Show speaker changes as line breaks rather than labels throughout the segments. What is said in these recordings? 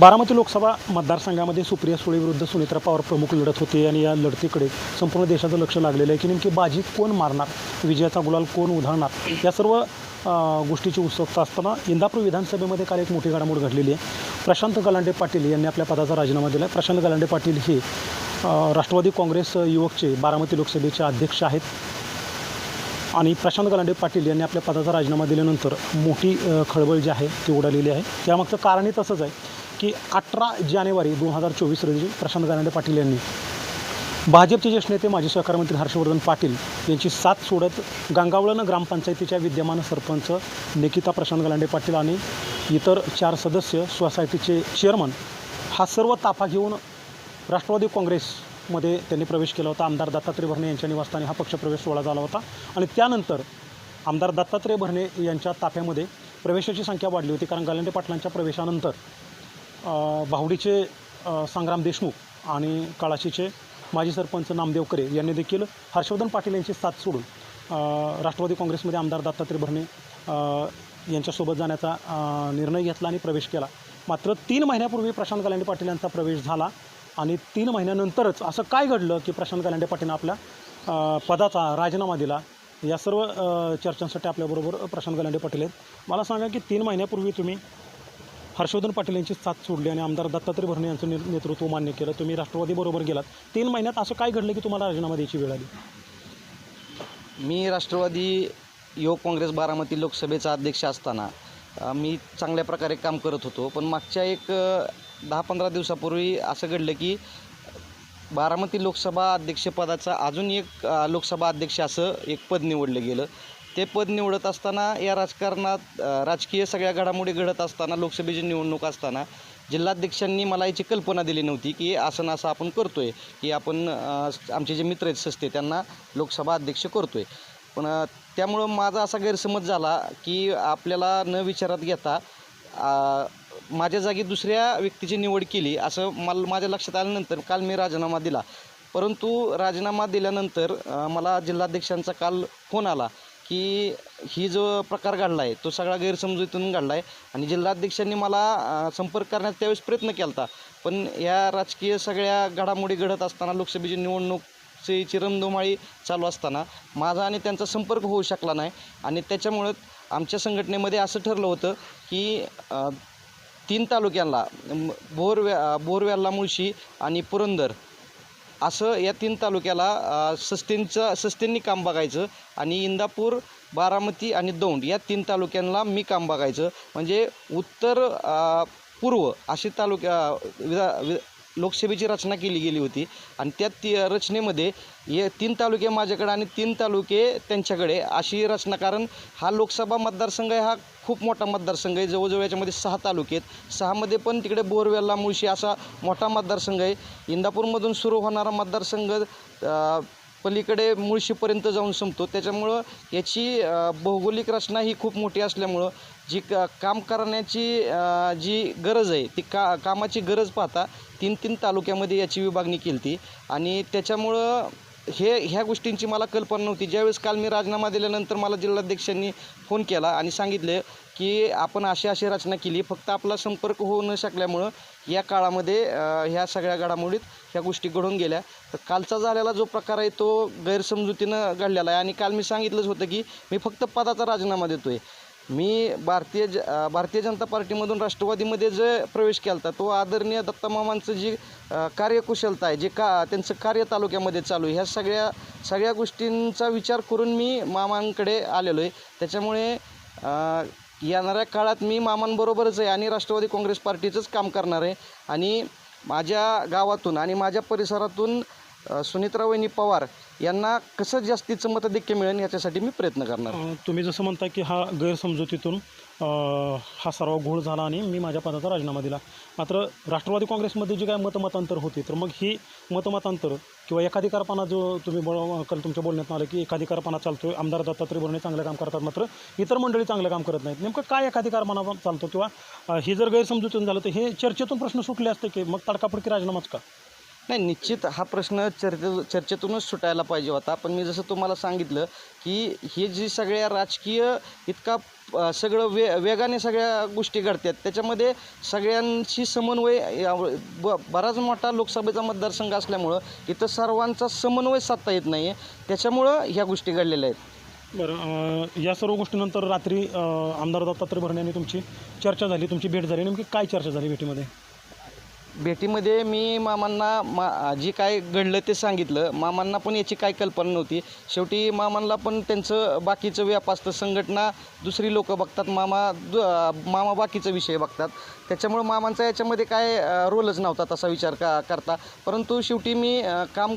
बारामती लोकसभा मतदारसंघामध्ये सुप्रिया सुळे विरुद्ध सुनेत्रा पवार प्रमुख लढत होते आणि या लढतीकडे संपूर्ण देशाचं लक्ष लागलेलं आहे की नेमकी बाजी कोण मारणार विजयाचा गुलाल कोण उधळणार या सर्व गोष्टीची उत्सुकता असताना इंदापूर विधानसभेमध्ये काल एक मोठी घडामोड घडलेली आहे. प्रशांत गलांडे पाटील यांनी आपल्या पदाचा राजीनामा दिला आहे प्रशांत गलांडे पाटील हे राष्ट्रवादी काँग्रेस युवकचे बारामती लोकसभेचे अध्यक्ष आहेत. आणि प्रशांत गलांडे पाटील यांनी आपल्या पदाचा राजीनामा दिल्यानंतर मोठी खळबळ जी आहे ती उडालेली आहे. त्यामागचं कारणही तसंच आहे की अठरा जानेवारी दोन हजार चोवीस रोजी प्रशांत गलांडे पाटील यांनी भाजपचे ज्येष्ठ नेते माजी सहकार मंत्री हर्षवर्धन पाटील यांची साथ सोडत गंगावळण ग्रामपंचायतीच्या विद्यमान सरपंच निकिता प्रशांत गलांडे पाटील आणि इतर चार सदस्य सोसायटीचे चेअरमन हा सर्व ताफा घेऊन राष्ट्रवादी काँग्रेसमध्ये त्यांनी प्रवेश केला होता. आमदार दत्तात्रय भरणे यांच्या निवासस्थानी हा पक्षप्रवेश सोहळा झाला होता आणि त्यानंतर आमदार दत्तात्रय भरणे यांच्या ताफ्यामध्ये प्रवेशाची संख्या वाढली होती. कारण गलांडे पाटलांच्या प्रवेशानंतर भावडीचे संग्राम देशमुख आणि काळाशीचे माजी सरपंच नामदेव करे यांनी देखील हर्षवर्धन पाटील यांची साथ सोडून राष्ट्रवादी काँग्रेसमध्ये आमदार दत्तात्रय भरणे यांच्यासोबत जाण्याचा निर्णय घेतला आणि प्रवेश केला. मात्र तीन महिन्यापूर्वी प्रशांत कलांडे पाटील यांचा प्रवेश झाला आणि तीन महिन्यानंतरच असं काय घडलं की प्रशांत गलांडे पाटील आपल्या पदाचा राजीनामा दिला? या सर्व चर्चांसाठी आपल्याबरोबर प्रशांत गलांडे पाटील आहेत. मला सांगा की तीन महिन्यापूर्वी तुम्ही हर्षवर्धन पाटील यांची साथ सोडली आणि आमदार दत्तात्रय भरणे यांचं ने- नेतृत्व मान्य केलं. तुम्ही राष्ट्रवादीबरोबर गेलात. तीन महिन्यात असं काय घडलं की तुम्हाला राजीनामा द्यायची वेळ आली?
मी राष्ट्रवादी युवक काँग्रेस बारामती लोकसभेचा अध्यक्ष असताना मी चांगल्या प्रकारे काम करत होतो. पण मागच्या एक दहा पंधरा दिवसापूर्वी असं घडलं की बारामती लोकसभा अध्यक्षपदाचा अजून एक लोकसभा अध्यक्ष असं एक पद निवडलं गेलं. ते पद निवडत असताना या राजकारणात राजकीय सगळ्या घडामोडी घडत असताना लोकसभेची निवडणूक असताना जिल्हाध्यक्षांनी मला याची कल्पना दिली नव्हती की असं असं आपण करतो आहे की आपण आमचे जे मित्र आहेत सस्ते त्यांना लोकसभा अध्यक्ष करतो आहे पण त्यामुळं माझा असा गैरसमज झाला की आपल्याला न विचारात घेता माझ्या जागी दुसऱ्या व्यक्तीची निवड केली असं मला माझ्या लक्षात आल्यानंतर काल मी राजीनामा दिला. परंतु राजीनामा दिल्यानंतर मला जिल्हाध्यक्षांचा काल फोन आला की ही जो प्रकार घडला आहे तो सगळा गैरसमजुतीतून घडला आहे. आणि जिल्हाध्यक्षांनी मला संपर्क करण्याचा त्यावेळेस प्रयत्न केला होता पण या राजकीय सगळ्या घडामोडी घडत असताना लोकसभेची निवडणूक निवडणूकची चिरमधुमाळी चालू असताना माझा आणि त्यांचा संपर्क होऊ शकला नाही. आणि त्याच्यामुळं आमच्या संघटनेमध्ये असं ठरलं होतं की तीन तालुक्यांना बोरव्या बोरव्याला मुळशी आणि पुरंदर असं या तीन तालुक्याला अ, सस्टेनचं सस्टेननी काम बघायचं आणि इंदापूर बारामती आणि दौंड या तीन तालुक्यांना मी काम बघायचं. म्हणजे उत्तर पूर्व अशी तालुक्या विधा वि लोकसभेची रचना केली गेली होती. आणि त्या ती रचनेमध्ये हे तीन तालुके माझ्याकडे आणि तीन तालुके त्यांच्याकडे अशी रचना. कारण हा लोकसभा मतदारसंघ आहे हा खूप मोठा मतदारसंघ आहे. जवळजवळ याच्यामध्ये सहा तालुके आहेत. सहामध्ये पण तिकडे बोरवेल्ला मुळशी असा मोठा मतदारसंघ आहे. इंदापूरमधून सुरू होणारा मतदारसंघ पलीकडे मुळशीपर्यंत जाऊन संपतो. त्याच्यामुळं याची भौगोलिक रचना ही खूप मोठी असल्यामुळं जी क काम करण्याची जी गरज आहे ती का कामाची गरज पाहता तीन तीन तालुक्यामध्ये याची विभागणी केली ती आणि त्याच्यामुळं हे ह्या गोष्टींची मला कल्पना नव्हती. ज्यावेळेस काल मी राजीनामा दिल्यानंतर मला जिल्हाध्यक्षांनी फोन केला आणि सांगितले की आपण अशी अशी रचना केली. फक्त आपला संपर्क होऊ न शकल्यामुळं या काळामध्ये ह्या सगळ्या घडामोडीत ह्या गोष्टी घडून गेल्या. तर कालचा झालेला जो प्रकार आहे तो गैरसमजुतीनं घडलेला आहे. आणि काल मी सांगितलंच होतं की मी फक्त पदाचा राजीनामा देतो आहे मी भारतीय ज भारतीय जनता पार्टीमधून राष्ट्रवादीमध्ये जे प्रवेश केला होता तो आदरणीय दत्तामामांचं जी कार्यकुशलता आहे जे का त्यांचं कार्य तालुक्यामध्ये चालू आहे ह्या सगळ्या सगळ्या गोष्टींचा विचार करून मी मामांकडे आलेलो आहे. त्याच्यामुळे येणाऱ्या काळात मी मामांबरोबरच आहे आणि राष्ट्रवादी काँग्रेस पार्टीचंच काम करणार आहे. आणि माझ्या गावातून आणि माझ्या परिसरातून सुनित्रावहिनी पवार यांना कसं जास्तीचं मतधिक्य मिळेल याच्यासाठी मी प्रयत्न करणार.
तुम्ही जसं म्हणता की हा गैरसमजुतीतून हा सर्व घोळ झाला आणि मी माझ्या पदाचा राजीनामा दिला. मात्र राष्ट्रवादी काँग्रेसमध्ये जी काय मतमतांतर होती तर मग ही मतमतांतर किंवा एकाधिकारपणा जो तुम्ही बोल काल तुमच्या बोलण्यात आलं की एकाधिकारपणा चालतो आमदार दत्तात्रय भरणे चांगलं काम करतात मात्र इतर मंडळी चांगलं काम करत नाहीत. नेमकं काय एकाधिकारपणा चालतो? किंवा हे जर गैरसमजुतीतून झालं तर हे चर्चेतून प्रश्न सुटले असते की मग तडकाफडकी राजीनामाच का?
नाही निश्चित हा प्रश्न चर्चे चर्चेतूनच सुटायला पाहिजे होता. पण मी जसं तुम्हाला सांगितलं की हे जी सगळ्या राजकीय इतका सगळं वे वेगाने सगळ्या गोष्टी घडतात. त्याच्यामध्ये सगळ्यांशी समन्वय ब बराच मोठा लोकसभेचा मतदारसंघ असल्यामुळं इथं सर्वांचा समन्वय साधता येत नाही आहे त्याच्यामुळं ह्या गोष्टी घडलेल्या आहेत.
बरं या सर्व गोष्टीनंतर रात्री आमदार दत्तात्रय भरणे यांनी तुमची चर्चा झाली तुमची भेट झाली. नेमकी काय चर्चा झाली भेटीमध्ये?
भेटीमध्ये मी मामांना मा जी काय घडलं ते सांगितलं. मामांना पण याची काय कल्पना नव्हती. शेवटी मामांना पण त्यांचं बाकीचं व्याप असतं संघटना दुसरी लोकं बघतात. मामा दु मामा बाकीचा विषय बघतात. त्याच्यामुळं मामांचा याच्यामध्ये काय रोलच नव्हता तसा विचार का करता. परंतु शेवटी मी काम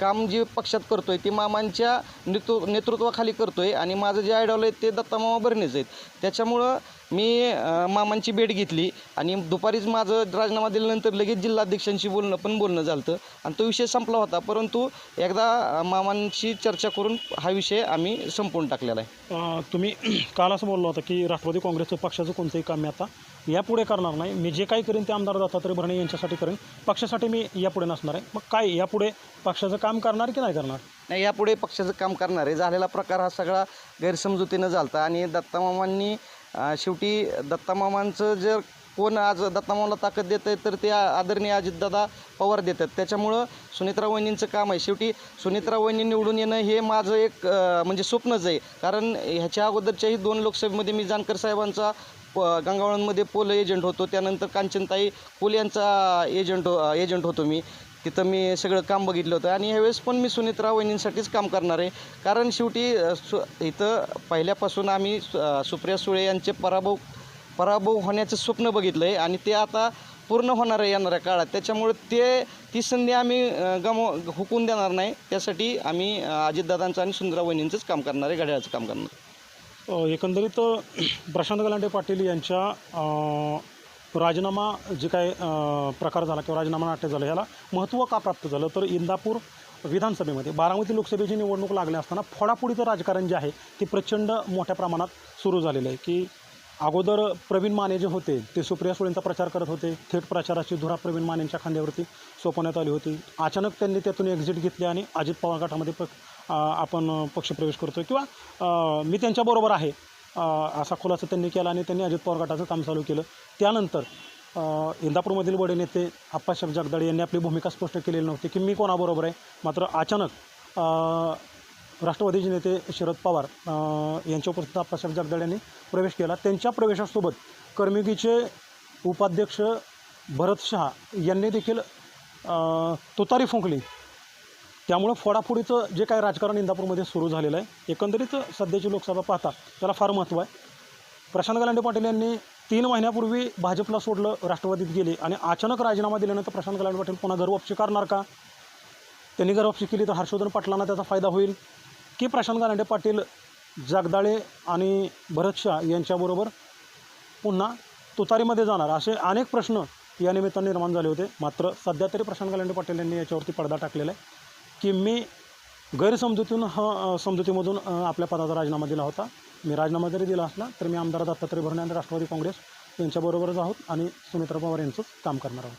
काम जे पक्षात करतो आहे ते मामांच्या नेतृ नेतृत्वाखाली करतो आहे आणि माझं जे आयडॉल आहे ते दत्ता मामा भरणेच आहेत. त्याच्यामुळं मी अ, मामांची भेट घेतली आणि दुपारीच माझं राजीनामा दिल्यानंतर लगेच जिल्हाध्यक्षांशी बोलणं पण बोलणं झालं होतं आणि तो विषय संपला होता. परंतु एकदा अ, मामांशी चर्चा करून हा विषय आम्ही संपवून टाकलेला आहे.
अं, तुम्ही काल असं बोलला होता की राष्ट्रवादी काँग्रेसचं पक्षाचं कोणतंही काम मी आता यापुढे करणार नाही. मी जे काही करेन ते आमदार दत्तात्रय भरणे यांच्यासाठी करेन. पक्षासाठी मी यापुढे नसणार आहे. मग काय यापुढे पक्षाचं काम करणार की नाही करणार?
नाही यापुढे पक्षाचं काम करणार आहे. झालेला प्रकार हा सगळा गैरसमजुतीनं झालता आणि दत्तामामांनी शेवटी दत्तामामांचं जर कोण आज दत्तामामाला ताकद देत आहे तर ते आदरणीय अजितदादा पवार देतात त्याच्यामुळं सुनित्रा वहिनींचं काम आहे. शेवटी सुनित्रा वहिनी निवडून येणं हे माझं एक म्हणजे स्वप्नच आहे. कारण ह्याच्या अगोदरच्याही दोन लोकसभेमध्ये मी जानकर साहेबांचा प गंगावळणमध्ये पोल एजंट होतो. त्यानंतर कांचनताई पोल यांचा एजंट हो एजंट होतो मी. तिथं मी सगळं काम बघितलं होतं. आणि ह्यावेळेस पण मी सुनित्रा वहिनींसाठीच काम करणार आहे. कारण शेवटी सु इथं पहिल्यापासून आम्ही सु- सुप्रिया सुळे यांचे पराभव पराभव होण्याचं स्वप्न बघितलं आहे आणि ते आता पूर्ण होणार आहे येणाऱ्या काळात. त्याच्यामुळे ते ती संधी आम्ही अ, गमव हुकून देणार नाही. त्यासाठी आम्ही अजितदादांचं आणि सुंदरा वहिनींचंच काम करणार आहे. घड्याळाचं काम करणार
एकंदरीत प्रशांत गलांडे पाटील यांच्या राजीनामा जे काय प्रकार झाला किंवा राजीनामा नाट्य झालं ह्याला महत्त्व का प्राप्त झालं? तर इंदापूर विधानसभेमध्ये बारामती लोकसभेची निवडणूक लागली असताना फोडाफोडीचं राजकारण जे आहे ते प्रचंड मोठ्या प्रमाणात सुरू झालेलं आहे की अगोदर प्रवीण माने जे होते ते सुप्रिया सुळेंचा प्रचार करत होते. थेट प्रचाराची धुरा प्रवीण मानेंच्या खांद्यावरती सोपवण्यात आली होती. अचानक त्यांनी त्यातून एक्झिट घेतली आणि अजित पवार गटामध्ये प आपण पक्षप्रवेश करतो किंवा मी त्यांच्याबरोबर आहे. असा खुलासा त्यांनी केला आणि त्यांनी अजित पवार गटाचं काम चालू केलं. त्यानंतर इंदापूरमधील वडे नेते आप्पासाहेब जगदाळे यांनी आपली भूमिका स्पष्ट केलेली नव्हती की मी कोणाबरोबर आहे मात्र अचानक राष्ट्रवादीचे नेते शरद पवार यांच्या उपस्थित आप्पासाहेब जगदाळे यांनी प्रवेश केला. त्यांच्या प्रवेशासोबत कर्मिकीचे उपाध्यक्ष भरत शहा यांनी देखील तुतारी फुंकली. त्यामुळं फोडाफोडीचं जे काही राजकारण इंदापूरमध्ये सुरू झालेलं आहे एकंदरीत सध्याची लोकसभा पाहता त्याला फार महत्त्व आहे. प्रशांत गलांडे पाटील यांनी तीन महिन्यापूर्वी भाजपला सोडलं राष्ट्रवादीत गेले आणि अचानक राजीनामा दिल्यानंतर प्रशांत गलांडे पाटील पुन्हा घरवापसी करणार का? त्यांनी घरवापसी केली तर हर्षवर्धन पाटलांना त्याचा फायदा होईल. की प्रशांत गलांडे पाटील जगदाळे आणि भरत शाह यांच्याबरोबर पुन्हा तुतारीमध्ये जाणार असे अनेक प्रश्न या निमित्ताने निर्माण झाले होते. मात्र सध्या तरी प्रशांत गलांडे पाटील यांनी याच्यावरती पडदा टाकलेला आहे. की मी गैरसमजुतीतून ह समजुतीमधून आपल्या पदाचा राजीनामा दिला होता. मी राजीनामा जरी दिला असला तर मी आमदार दत्तात्रय भरणे आणि राष्ट्रवादी काँग्रेस यांच्याबरोबरच आहोत आणि सुमित्रा पवार यांचंच काम करणार आहोत.